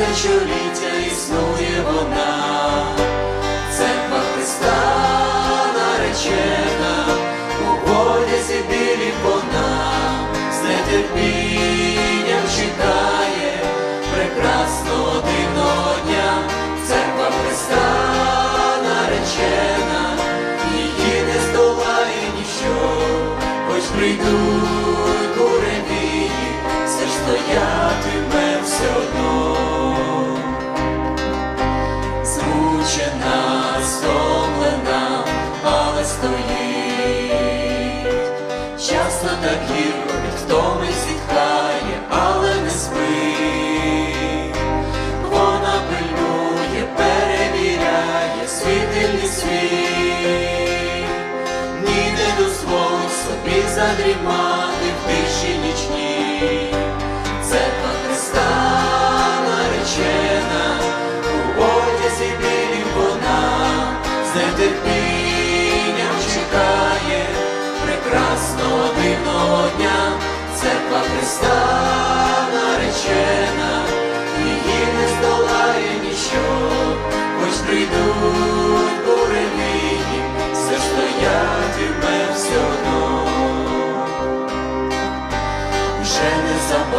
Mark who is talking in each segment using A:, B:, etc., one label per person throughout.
A: тисячоліття існує вона, церква Христа наречена, у одязі білі вона, з нетерпінням чекає прекрасного дивного дня, церква Христа наречена, її не здолає ніщо, хоч прийдуть буревії, стомлена, але стоїть. Часто так гірко від втоми зітхає, але не спить. Вона пильнує, перевіряє світильний світ. Ні не дозволить собі задрімати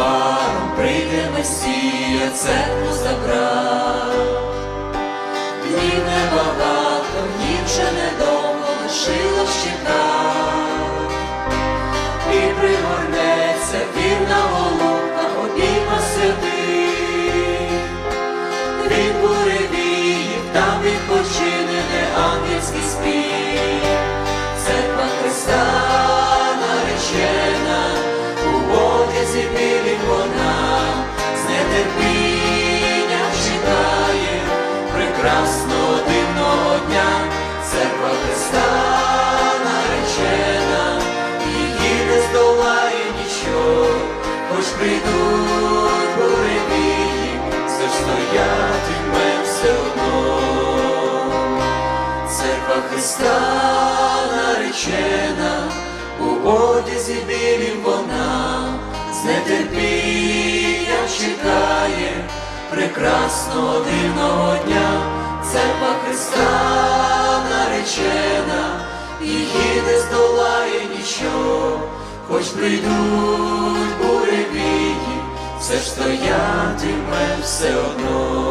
A: незабаром прийде Месія, церкву забрав. Днів небагато, днів вже недовго лишилось чекати. І пригорнеться вірна голубка, обійма святих. Від буревіїв там відпочине не ангельський спів. Прийдуть буревії, все ж стоятиме все одно. Церква Христа наречена, у одязі білім вона, з нетерпінням чекає прекрасного дивного дня, церква Христа наречена, її не здолає ніщо, хоч прийдуть буревії, стояти, ж все одно.